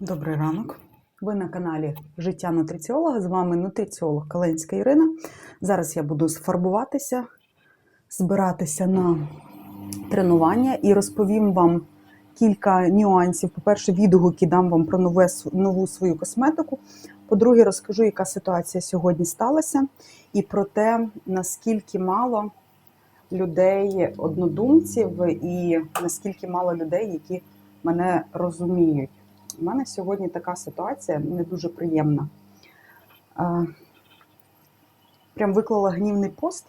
Добрий ранок. Ви на каналі Життя нутриціолога. З вами нутриціолог Каленська Ірина. Зараз я буду сфарбуватися, збиратися на тренування і розповім вам кілька нюансів. По-перше, відгуки дам вам про нове, нову свою косметику. По-друге, розкажу, яка ситуація сьогодні сталася, і про те, наскільки мало людей, однодумців, і наскільки мало людей, які мене розуміють. У мене сьогодні така ситуація не дуже приємна. Е, Прям виклала гнівний пост,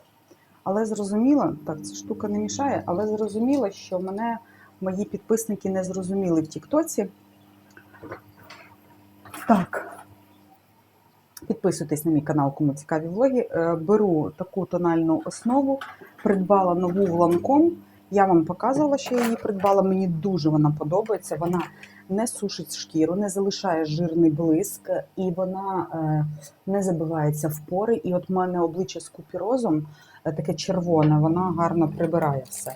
але зрозуміла, так, ця штука не мішає, але зрозуміла, що мене мої підписники не зрозуміли в Тіктоці. Так. Підписуйтесь на мій канал, кому цікаві влоги. Е, Беру таку тональну основу, придбала нову в Lancome. Я вам показувала, що я її придбала. Мені дуже вона подобається. Вона не сушить шкіру, не залишає жирний блиск, і вона е, не забивається в пори. І от в мене обличчя з купірозом е, таке червоне, вона гарно прибирає все.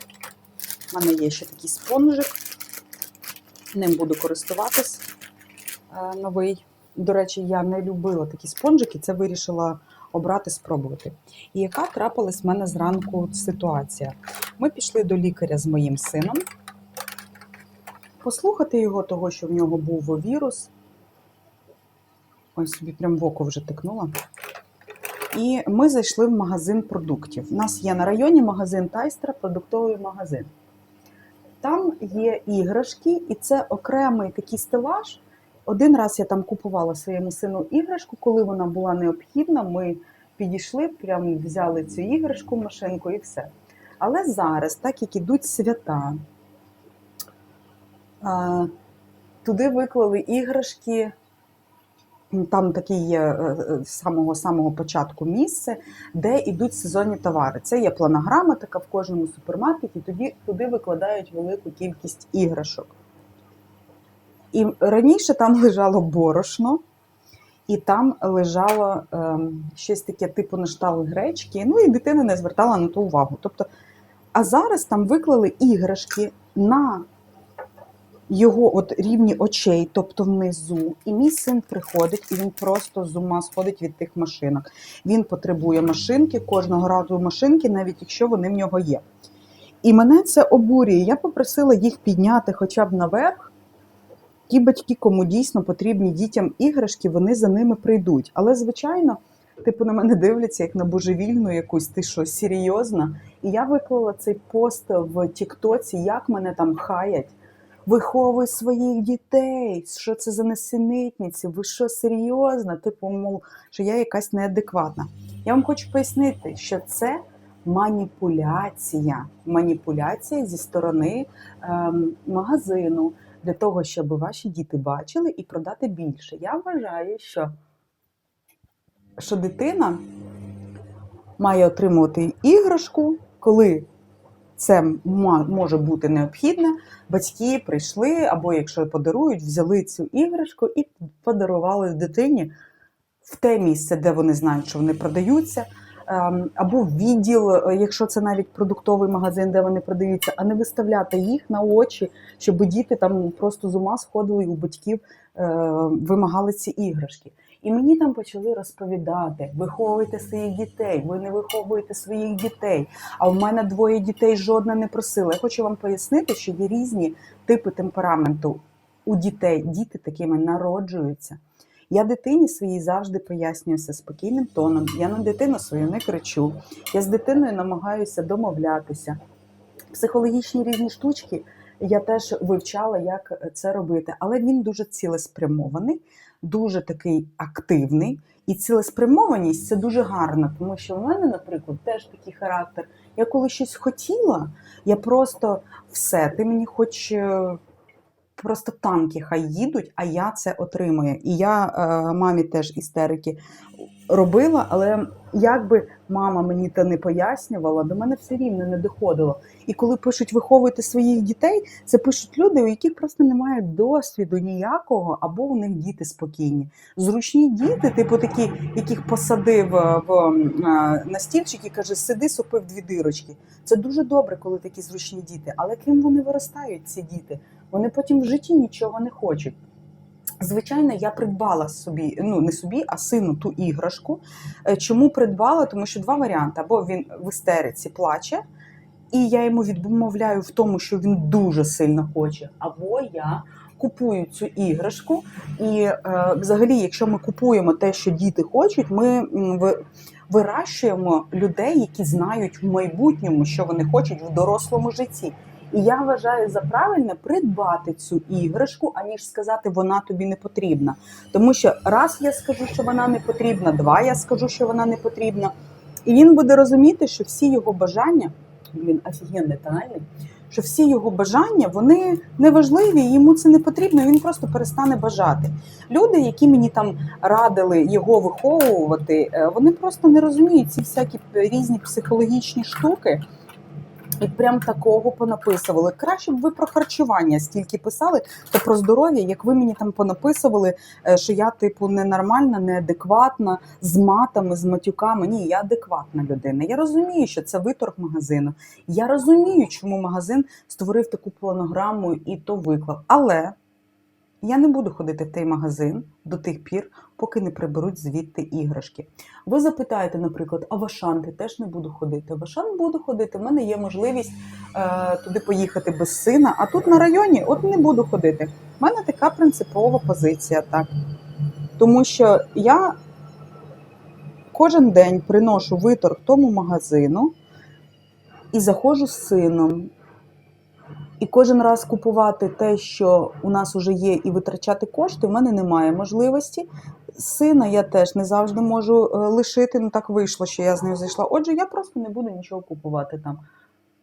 У мене є ще такий спонжик, ним буду користуватись е, новий. До речі, я не любила такі спонжики, це вирішила обрати, спробувати. І яка трапилась в мене зранку ситуація? Ми пішли до лікаря з моїм сином послухати його, того, що в нього був вірус. Ось собі прям в око вже тикнула. І ми зайшли в магазин продуктів. У нас є на районі магазин Тайстра, продуктовий магазин. Там є іграшки, і це окремий такий стелаж. Один раз я там купувала своєму сину іграшку, коли вона була необхідна, ми підійшли, прям взяли цю іграшку, машинку і все. Але зараз, так як ідуть свята, туди виклали іграшки. Там таке є е, з самого самого початку місце, де йдуть сезонні товари. Це є планограма, така в кожному супермаркеті. Тоді туди викладають велику кількість іграшок. І раніше там лежало борошно, і там лежало ем, щось таке типу нашталу гречки. Ну і дитина не звертала на то увагу. Тобто, а зараз там виклали іграшки на його от рівні очей, тобто внизу. І мій син приходить, і він просто з ума сходить від тих машинок. Він потребує машинки, кожного разу машинки, навіть якщо вони в нього є. І мене це обурює. Я попросила їх підняти хоча б наверх. Ті батьки, кому дійсно потрібні дітям іграшки, вони за ними прийдуть. Але, звичайно, типу на мене дивляться як на божевільну якусь, ти що, серйозна? І я виклала цей пост в Тіктоці, як мене там хаять. Виховуй своїх дітей. Що це за несенітниці? Ви що серйозно? Типу, мов, що я якась неадекватна. Я вам хочу пояснити, що це маніпуляція. Маніпуляція зі сторони ем, магазину для того, щоб ваші діти бачили і продати більше. Я вважаю, що, що дитина має отримувати іграшку, коли це може бути необхідне. Батьки прийшли, або якщо подарують, взяли цю іграшку і подарували дитині в те місце, де вони знають, що вони продаються. Ем, Або відділ, е, якщо це навіть продуктовий магазин, де вони продаються, а не виставляти їх на очі, щоб діти там просто з ума сходили і у батьків е, вимагали ці іграшки. І мені там почали розповідати: виховуйте своїх дітей, ви не виховуєте своїх дітей. А в мене двоє дітей жодна не просила. Я хочу вам пояснити, що є різні типи темпераменту у дітей. Діти такими народжуються. Я дитині своїй завжди пояснююся спокійним тоном. Я на дитину свою не кричу. Я з дитиною намагаюся домовлятися. Психологічні різні штучки я теж вивчала, як це робити. Але він дуже цілеспрямований, дуже такий активний. І цілеспрямованість це дуже гарно, тому що в мене, наприклад, теж такий характер. Я коли щось хотіла, я просто все, ти мені хоч е, просто танки хай їдуть, а я це отримую. І я е, мамі теж істерики робила, але як би мама мені те не пояснювала, до мене все рівно не доходило. І коли пишуть виховуйте своїх дітей, це пишуть люди, у яких просто немає досвіду ніякого, або у них діти спокійні. Зручні діти, типу такі, яких посадив е, в е, на стільчик і каже, сиди, супив дві дирочки. Це дуже добре, коли такі зручні діти. Але ким вони виростають, ці діти? Вони потім в житті нічого не хочуть. Звичайно, я придбала собі, ну не собі, а сину ту іграшку. Е, Чому придбала? Тому що два варіанти: або він в істериці плаче, і я йому відмовляю в тому, що він дуже сильно хоче, або я купую цю іграшку. І е, взагалі, якщо ми купуємо те, що діти хочуть, ми вирощуємо людей, які знають в майбутньому, що вони хочуть в дорослому житті. І я вважаю за правильне придбати цю іграшку, аніж сказати, вона тобі не потрібна. Тому що раз я скажу, що вона не потрібна, два я скажу, що вона не потрібна. І він буде розуміти, що всі його бажання, він офігенний тональний, що всі його бажання вони неважливі, йому це не потрібно, він просто перестане бажати. Люди, які мені там радили його виховувати, е, вони просто не розуміють ці всякі різні психологічні штуки. І прям такого понаписували. Краще б ви про харчування стільки писали, то про здоров'я, як ви мені там понаписували, е, що я, типу, ненормальна, неадекватна, з матами, з матюками. Ні, я адекватна людина. Я розумію, що це виторг магазину. Я розумію, чому магазин створив таку планограму і то виклав. Але я не буду ходити в той магазин до тих пір, поки не приберуть звідти іграшки. Ви запитаєте, наприклад, а в Ашан ти теж не буду ходити. В Ашан буду ходити. У мене є можливість е, туди поїхати без сина, а тут на районі от не буду ходити. У мене така принципова позиція, так. Тому що я кожен день приношу виторг тому магазину і заходжу з сином. І кожен раз купувати те, що у нас вже є, і витрачати кошти, в мене немає можливості. Сина я теж не завжди можу е, лишити. Ну так вийшло, що я з нею зайшла. Отже, я просто не буду нічого купувати там.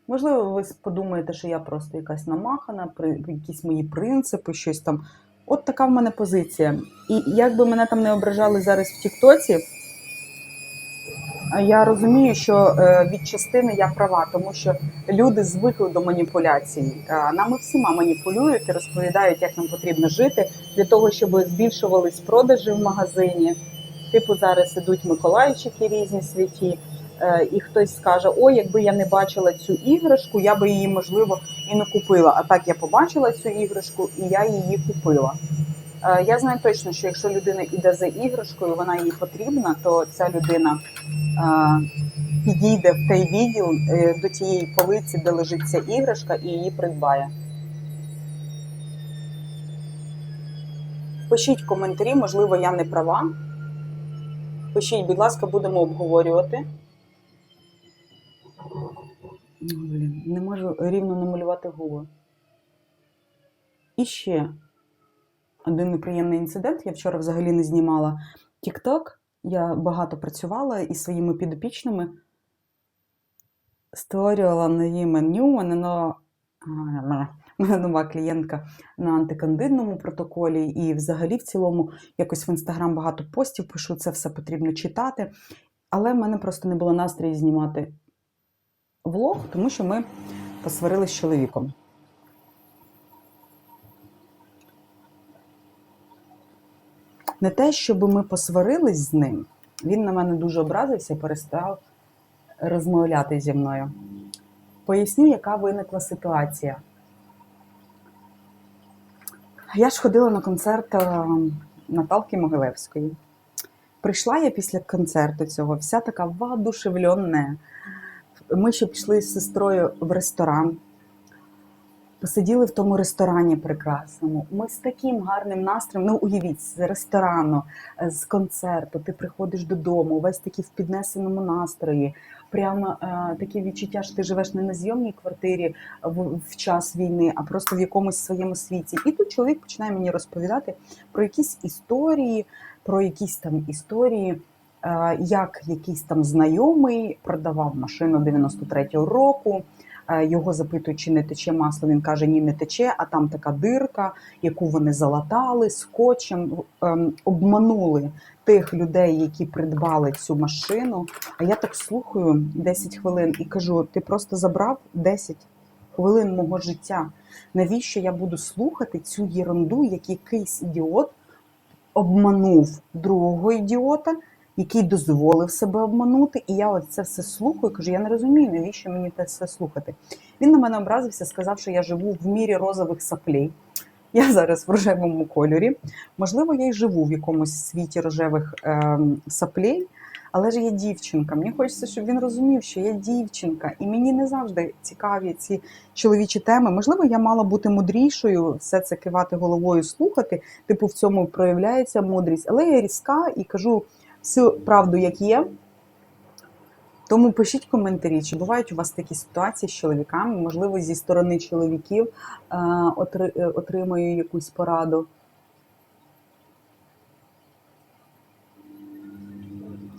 Можливо, ви подумаєте, що я просто якась намахана, при якісь мої принципи, щось там. От така в мене позиція. І як би мене там не ображали зараз в Тіктоці, я розумію, що е, від частини я права, тому що люди звикли до маніпуляцій. Е, Нами всіма маніпулюють і розповідають, як нам потрібно жити для того, щоб збільшувались продажі в магазині. Типу, зараз ідуть Миколайчики різні святі, е, і хтось скаже: О, якби я не бачила цю іграшку, я би її можливо і не купила. А так я побачила цю іграшку і я її купила. Е, Я знаю точно, що якщо людина йде за іграшкою, вона їй потрібна, то ця людина е, підійде в той відділ е, до тієї полиці, де лежить ця іграшка, і її придбає. Пишіть коментарі, можливо, я не права. Пишіть, будь ласка, будемо обговорювати. Блін, не можу рівно намалювати губи. І ще один неприємний інцидент. Я вчора взагалі не знімала TikTok. Я багато працювала із своїми підопічними, створювала нові меню. У мене нова, мене нова клієнтка на антикандидному протоколі, і взагалі в цілому якось в інстаграм багато постів пишу, це все потрібно читати. Але в мене просто не було настрою знімати влог, тому що ми посварилися з чоловіком. Не те, щоб ми посварились з ним, він на мене дуже образився і перестав розмовляти зі мною. Поясню, яка виникла ситуація. Я ж ходила на концерт е, Наталки Могилевської. Прийшла я після концерту цього, вся така воодушевлена. Ми ще пішли з сестрою в ресторан. Посиділи в тому ресторані прекрасному. Ми з таким гарним настроєм. Ну, уявіть, з ресторану, е, з концерту. Ти приходиш додому, весь такий в піднесеному настрої. Прямо е, таке відчуття, що ти живеш не на зйомній квартирі в, в час війни, а просто в якомусь своєму світі. І тут чоловік починає мені розповідати про якісь історії, про якісь там історії. е, Як якийсь там знайомий продавав машину 93-го року, Його запитують, чи не тече масло. Він каже, ні, не тече, а там така дирка, яку вони залатали скотчем, ем, обманули тих людей, які придбали цю машину. А я так слухаю 10 хвилин і кажу: ти просто забрав 10 хвилин мого життя. Навіщо я буду слухати цю єрунду, як якийсь ідіот обманув другого ідіота, який дозволив себе обманути, і я от це все слухаю. Кажу, я не розумію, навіщо мені це все слухати. Він на мене образився, сказав, що я живу в мірі розових саплей. Я зараз в рожевому кольорі. Можливо, я й живу в якомусь світі рожевих ем, саплей, але ж я дівчинка. Мені хочеться, щоб він розумів, що я дівчинка, і мені не завжди цікаві ці чоловічі теми. Можливо, я мала бути мудрішою, все це кивати головою, слухати. Типу, в цьому проявляється мудрість. Але я різка і кажу всю правду, як є. Тому пишіть коментарі, чи бувають у вас такі ситуації з чоловіками, можливо, зі сторони чоловіків е, е, отримую якусь пораду.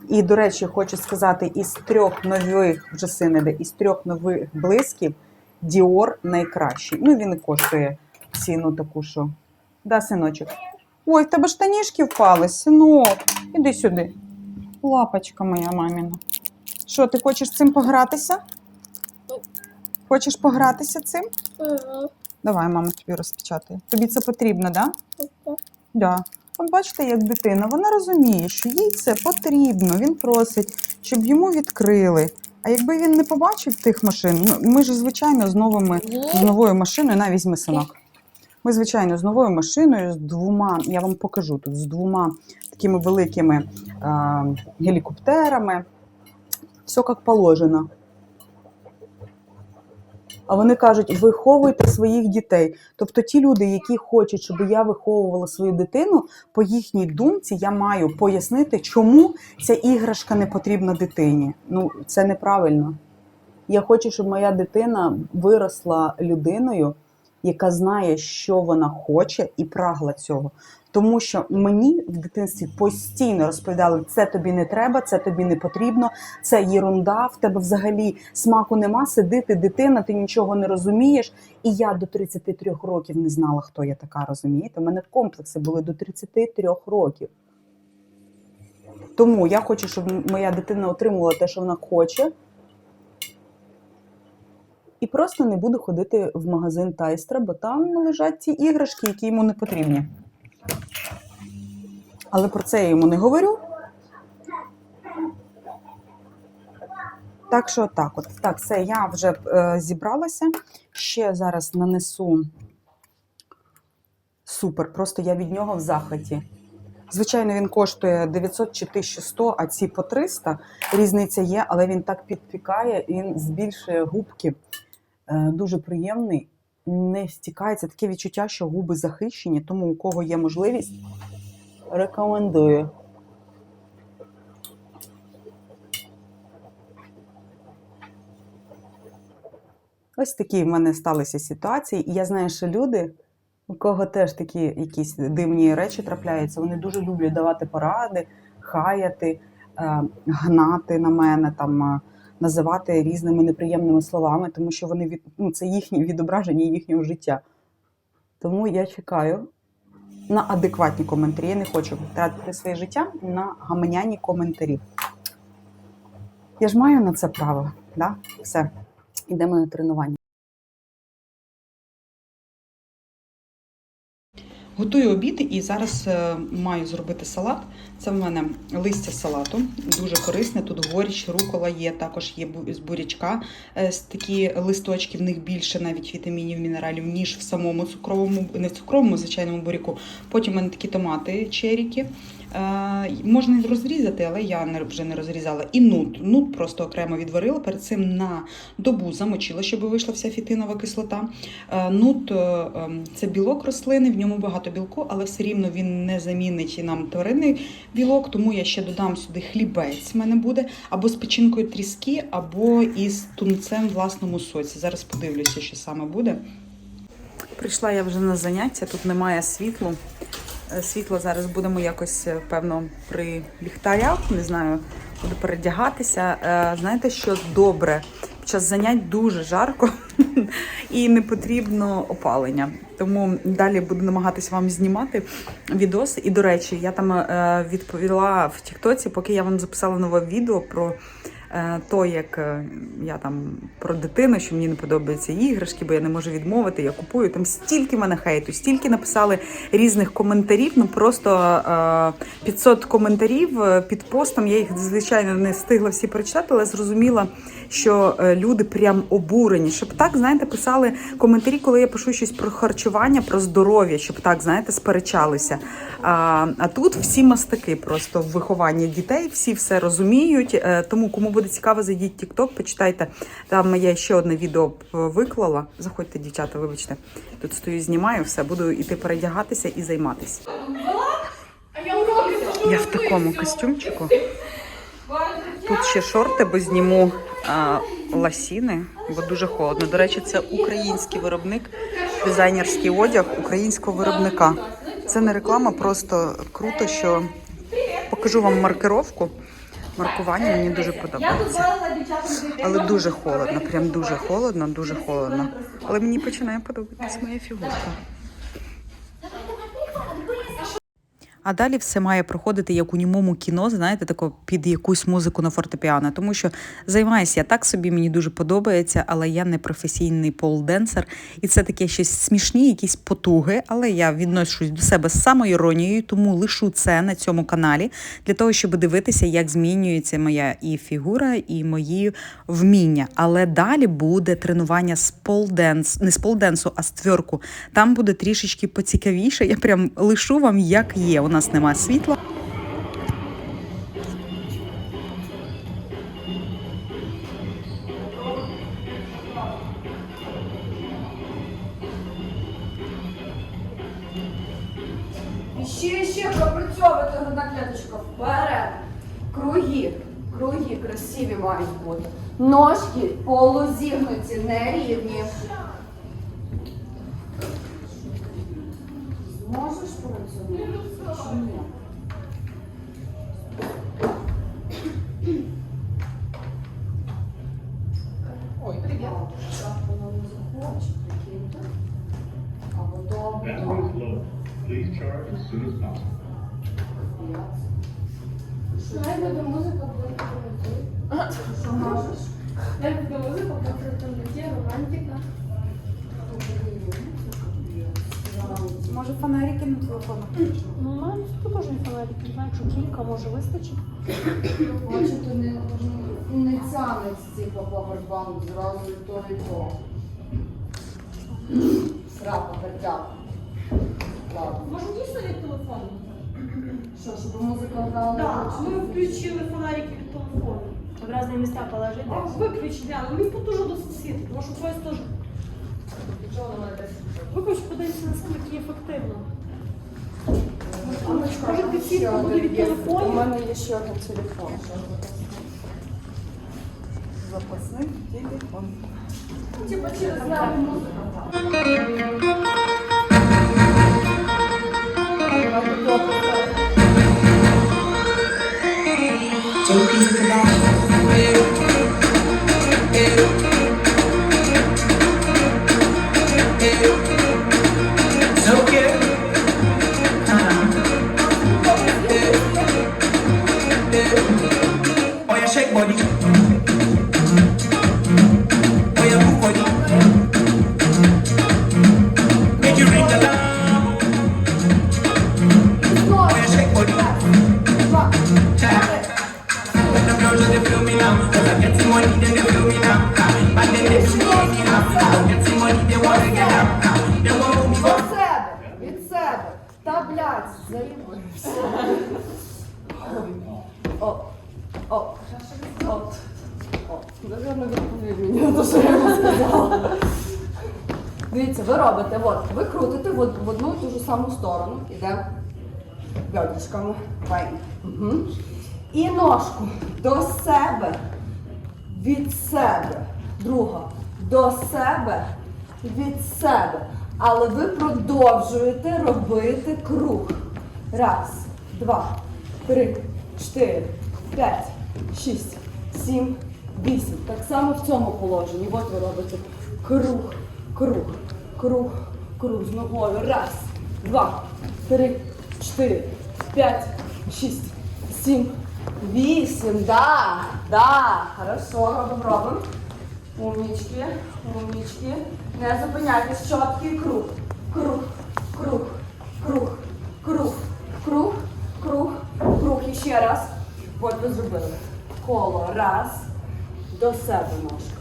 І, до речі, хочу сказати, із трьох нових, вже син іде, із трьох нових блисків Dior найкращий. Ну, він і коштує ціну таку, що. Да, синочок. Ой, в тебе штанішки впали, синок. Іди сюди. Лапочка моя маміна. Що, ти хочеш цим погратися? Хочеш погратися цим? Давай, мама тобі розпечатає. Тобі це потрібно, так? Да? Да. От бачите, як дитина, вона розуміє, що їй це потрібно. Він просить, щоб йому відкрили. А якби він не побачив тих машин, ну, ми ж, звичайно, з новими з новою машиною, на візьми синок. Ми, звичайно, з новою машиною, з двома, я вам покажу тут, з двома такими великими а, гелікоптерами. Все як положено. А вони кажуть, виховуйте своїх дітей. Тобто ті люди, які хочуть, щоб я виховувала свою дитину, по їхній думці я маю пояснити, чому ця іграшка не потрібна дитині. Ну, це неправильно. Я хочу, щоб моя дитина виросла людиною, яка знає, що вона хоче, і прагла цього. Тому що мені в дитинстві постійно розповідали, це тобі не треба, це тобі не потрібно, це єрунда, в тебе взагалі смаку нема, сиди ти дитина, ти нічого не розумієш. І я до 33 років не знала, хто я така, розумієте? У мене комплекси були до 33 років. Тому я хочу, щоб моя дитина отримувала те, що вона хоче. І просто не буду ходити в магазин Тайстра, бо там лежать ті іграшки, які йому не потрібні. Але про це я йому не говорю. Так що так от. Так, все, я вже е, зібралася. Ще зараз нанесу супер. Просто я від нього в захваті. Звичайно, він коштує 900 чи 1100, а ці по 300. Різниця є, але він так підпікає, він збільшує губки. Е, дуже приємний, не стікається. Таке відчуття, що губи захищені, тому у кого є можливість, рекомендую. Ось такі в мене сталися ситуації. І я знаю, що люди, у кого теж такі якісь дивні речі трапляються, вони дуже люблять давати поради, хаяти, е, гнати на мене, там, е, називати різними неприємними словами, тому що вони від, ну, це їхні відображення їхнього життя. Тому я чекаю на адекватні коментарі. Я не хочу тратити своє життя на гамняні коментарі. Я ж маю на це право. Да? Все, йдемо на тренування. Готую обід і зараз е, маю зробити салат. Це в мене листя салату, дуже корисне. Тут горіч, рукола є, також є з бурячка. Е, Такі листочки, в них більше навіть вітамінів, мінералів, ніж в самому цукровому, не в цукровому звичайному буряку. Потім в мене такі томати, черіки. Е, можна розрізати, але я вже не розрізала. І нут. Нут просто окремо відварила. Перед цим на добу замочила, щоб вийшла вся фітинова кислота. Е, Нут е, ем, це білок рослини, в ньому багато білку, але все рівно він не замінить нам тваринний білок, тому я ще додам сюди хлібець. в мене буде або з печінкою тріски, або із тунцем власному соці. Зараз подивлюся, що саме буде. Прийшла я вже на заняття, тут немає світлу. Світло зараз будемо якось, е, певно, при ліхтарях, не знаю, буду передягатися. Е, Знаєте, що добре? Під час занять дуже жарко і не потрібно опалення. Тому далі буду намагатися вам знімати відоси. І, до речі, я там е, відповіла в Тіктоці, поки я вам записала нове відео про то, як е, я там про дитину, що мені не подобаються іграшки, бо я не можу відмовити, я купую. Там стільки мене хейту, стільки написали різних коментарів. Ну просто е, 500 коментарів е, під постом. Я їх звичайно не встигла всі прочитати, але зрозуміла, що е, люди прям обурені. Щоб так, знаєте, писали коментарі, коли я пишу щось про харчування, про здоров'я, щоб так, знаєте, сперечалися. А, а тут всі мастаки просто в вихованні дітей, всі все розуміють. Е, Тому, кому буде цікаво, зайдіть в TikTok, почитайте. Там я ще одне відео виклала. Заходьте, дівчата, вибачте. Тут стою, знімаю все, буду іти передягатися і займатися. Я в такому костюмчику. Тут ще шорти, бо зніму а, ласіни, бо дуже холодно. До речі, це український виробник, дизайнерський одяг українського виробника. Це не реклама, просто круто, що покажу вам маркировку. Маркування мені дуже подобається. Але дуже холодно, прям дуже холодно, дуже холодно. Але мені починає подобатися моя фігурка. А далі все має проходити як у німому кіно, знаєте, тако під якусь музику на фортепіано. Тому що займаюся я так собі, мені дуже подобається, але я не професійний полденсер. І це таке щось смішні, якісь потуги. Але я відношусь до себе з самоіронією, тому лишу це на цьому каналі для того, щоб дивитися, як змінюється моя і фігура, і мої вміння. Але далі буде тренування з полденс, не з полденсу, а з тверку. Там буде трішечки поцікавіше. Я прям лишу вам, як є. Нас нема світла. І ще пропрацьовувати грудна клеточка вперед. Круги, круги красиві мають бути. Ножки полузігнуті, нерівні. Зможеш працювати чи ні? Ой, привіт. Так, воно не захоче, прикиньте. Або добре. Possible. Хай буде музика, буде Що можеш? Я люблю музику, про темноті, романтика. Фонарики на телефону? Ну, у мене тут теж не фонарики, не знаю, якщо кілька, може вистачить. Бачите, не, не тянеться цей павербанк зразу і то і то. Срака, пердяка. Ладно. Може дійсно від телефону? Що, щоб музика грала? Так, чи ми включили фонарики від телефону. В різні місця положити. А виключ, мені тут дуже досить тому що твоє теж. Виключ, подивимося на себе, як ефективно. Може, підсвітка буде від телефону? У мене є ще один телефон. Запасний телефон. Типа через музика. Oh І до себе, від себе. Друга. До себе, від себе. Але ви продовжуєте робити круг. Раз, два, три, чотири, п'ять, шість, сім, вісім. Так само в цьому положенні. От ви робите круг, круг, круг, круг з ногою. Раз, два, три, чотири, п'ять, шість, сім, Вісім, да, да. Хорошо, робимо, робимо. Умнічки, умнічки. Не зупиняйтесь, чіткий круг. Круг, круг, круг, круг, круг, круг, круг. І ще раз. От ви зробили. Коло. Раз. До себе ножка.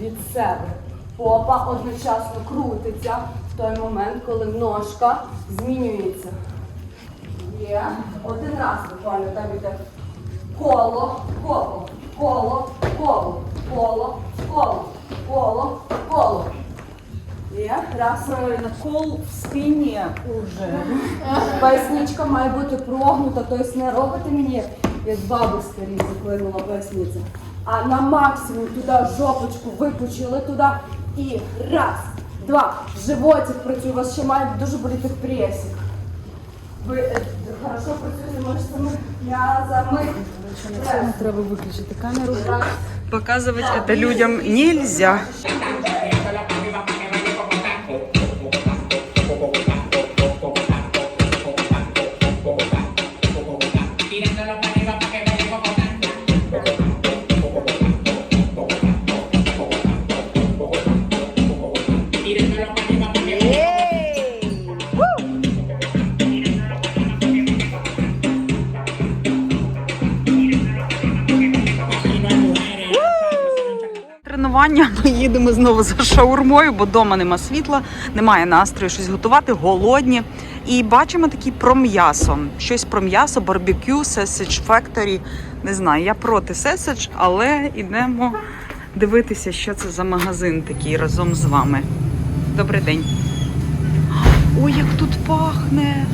Від себе. Попа одночасно крутиться в той момент, коли ножка змінюється. Є. Один раз буквально там іде. Коло, коло, коло, коло, коло, коло, коло, коло. Є. Раз. Кол в спині уже. Поясничка має бути прогнута, тобто не робите мені, як баби старі заклинула поясниця. А на максимум туди жопочку випучили туди і раз, два, животик працює, у вас ще має дуже боліти пресик. Ви е, хорошо мишцями, м'язами. Треба виключити камеру. Показувати це людям нельзя. Їдемо знову за шаурмою, бо вдома нема світла, немає настрою щось готувати, голодні. І бачимо такі про м'ясо. Щось про м'ясо, барбекю, Sausage Factory. Не знаю, я проти Sausage, але йдемо дивитися, що це за магазин такий разом з вами. Добрий день. Ой, як тут пахне!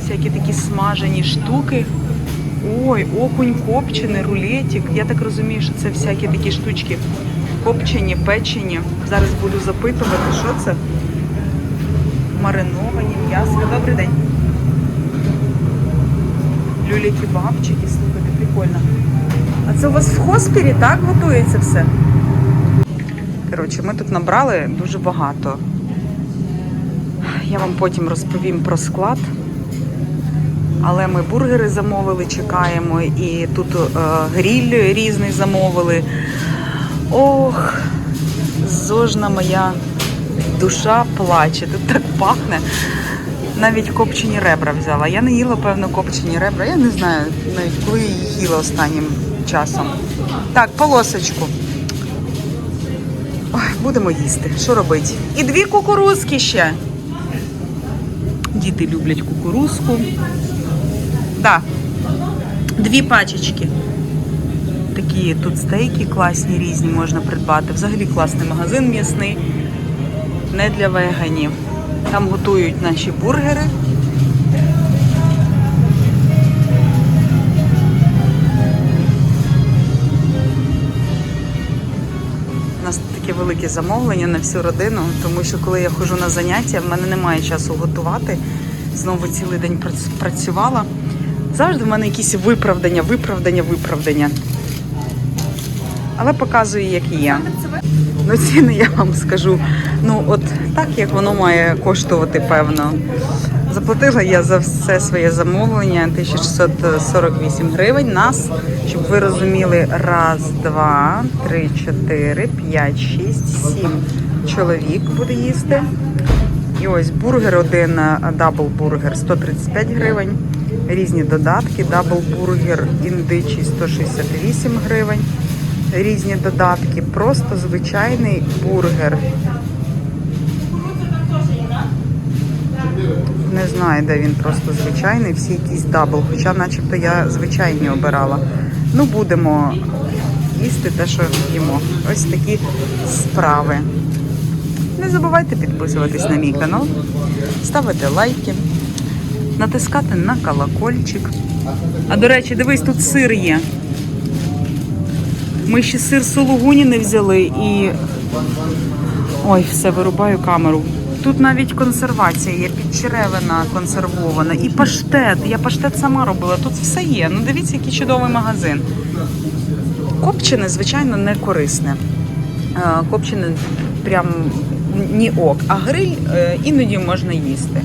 Всякі такі смажені штуки. Ой, окунь копчений, рулетик. Я так розумію, що це всякі такі штучки копчені, печені. Зараз буду запитувати, що це. Мариновані м'ясо. Добрий день. Люлі кебабчики, слухайте, прикольно. А це у вас в хоспірі, так, готується все? Коротше, ми тут набрали дуже багато. Я вам потім розповім про склад. Але ми бургери замовили, чекаємо, і тут е, гріль різний замовили. Ох, зожна моя душа плаче. Тут так пахне. Навіть копчені ребра взяла. Я не їла, певно, копчені ребра. Я не знаю, навіть коли її їла останнім часом. Так, полосочку. Ой, будемо їсти. Що робити? І дві кукурузки ще. Діти люблять кукурузку. Да. Дві пачечки. Такі тут стейки класні, різні можна придбати. Взагалі класний магазин м'ясний. Не для веганів. Там готують наші бургери. У нас таке велике замовлення на всю родину, тому що коли я ходжу на заняття, в мене немає часу готувати. Знову цілий день прац- працювала. Завжди в мене якісь виправдання, виправдання, виправдання. Але показую, як є. Ну, ціни я вам скажу. Ну, от так, як воно має коштувати, певно. Заплатила я за все своє замовлення 1648 гривень. Нас, щоб ви розуміли, раз, два, три, чотири, п'ять, шість, сім чоловік буде їсти. І ось бургер один, дабл бургер 135 гривень. Різні додатки, дабл бургер індичий 168 гривень. Різні додатки, просто звичайний бургер. Не знаю, де він просто звичайний, всі якісь дабл, хоча начебто я звичайні обирала. Ну, будемо їсти те, що їмо. Ось такі справи. Не забувайте підписуватись на мій канал, ставити лайки, натискати на колокольчик. А до речі, дивись, тут сир є. Ми ще сир сулугуні не взяли і. Ой, все, вирубаю камеру. Тут навіть консервація є, підчеревина консервована, і паштет. Я паштет сама робила. Тут все є. Ну дивіться, який чудовий магазин. Копчене, звичайно, не корисне. Е, Копчене прям ні ок. А гриль е, іноді можна їсти.